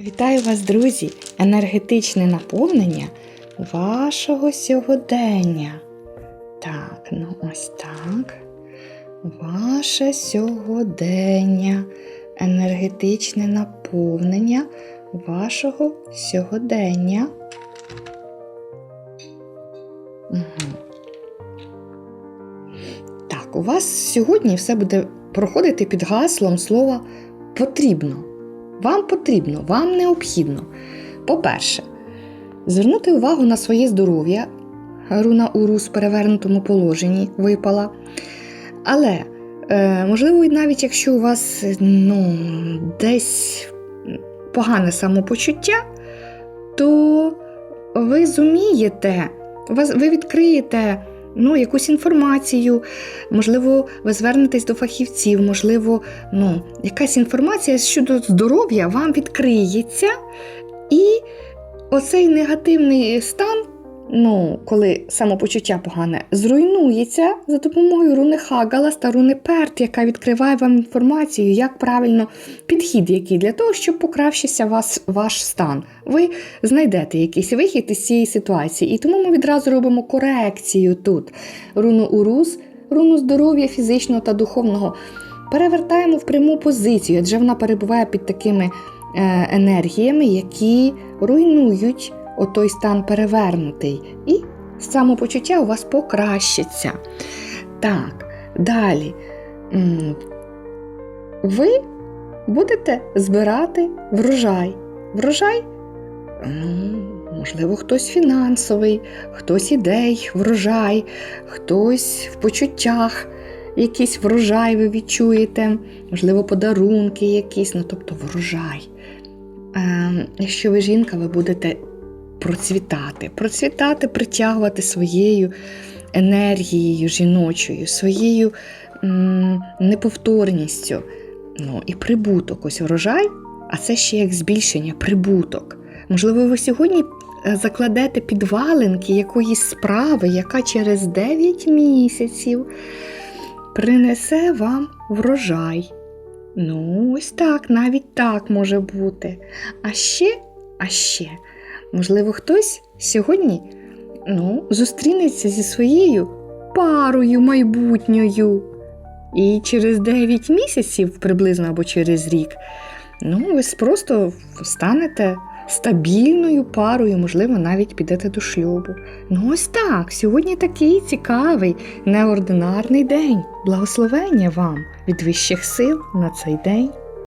Вітаю вас, друзі! Енергетичне наповнення вашого сьогодення. Так, ну ось так. Ваше сьогодення. Енергетичне наповнення вашого сьогодення. Угу. Так, у вас сьогодні все буде проходити під гаслом слова потрібно. Вам потрібно, вам необхідно. По-перше, звернути увагу на своє здоров'я. Руна Урус в перевернутому положенні випала. Але, е, можливо, навіть якщо у вас ну, десь погане самопочуття, то ви зумієте, ви відкриєте ну, якусь інформацію, можливо, ви звернетесь до фахівців, можливо, ну, якась інформація щодо здоров'я вам відкриється, і оцей негативний стан, ну, коли самопочуття погане, зруйнується за допомогою руни Хагалас та руни Перт, яка відкриває вам інформацію, як правильно підхід який для того, щоб покращився вас, ваш стан. Ви знайдете якийсь вихід із цієї ситуації. І тому ми відразу робимо корекцію тут. Руну Урус, руну здоров'я фізичного та духовного перевертаємо в пряму позицію, адже вона перебуває під такими е, енергіями, які руйнують отой стан перевернутий. І самопочуття у вас покращиться. Так, далі. Ви будете збирати врожай. Врожай, ну, можливо, хтось фінансовий, хтось ідей, врожай, хтось в почуттях якийсь врожай ви відчуєте, можливо, подарунки якісь, ну тобто врожай. Е, якщо ви жінка, ви будете процвітати, процвітати, притягувати своєю енергією жіночою, своєю м, неповторністю. Ну, і прибуток, ось врожай, а це ще як збільшення, прибуток. Можливо, ви сьогодні е, закладете підвалинки якоїсь справи, яка через 9 місяців принесе вам врожай. Ну, ось так, навіть так може бути. А ще, а ще, можливо, хтось сьогодні ну, зустрінеться зі своєю парою майбутньою. І через 9 місяців, приблизно або через рік, ну, ви просто станете стабільною парою, можливо, навіть підете до шлюбу. Ну, ось так. Сьогодні такий цікавий, неординарний день. Благословення вам від вищих сил на цей день.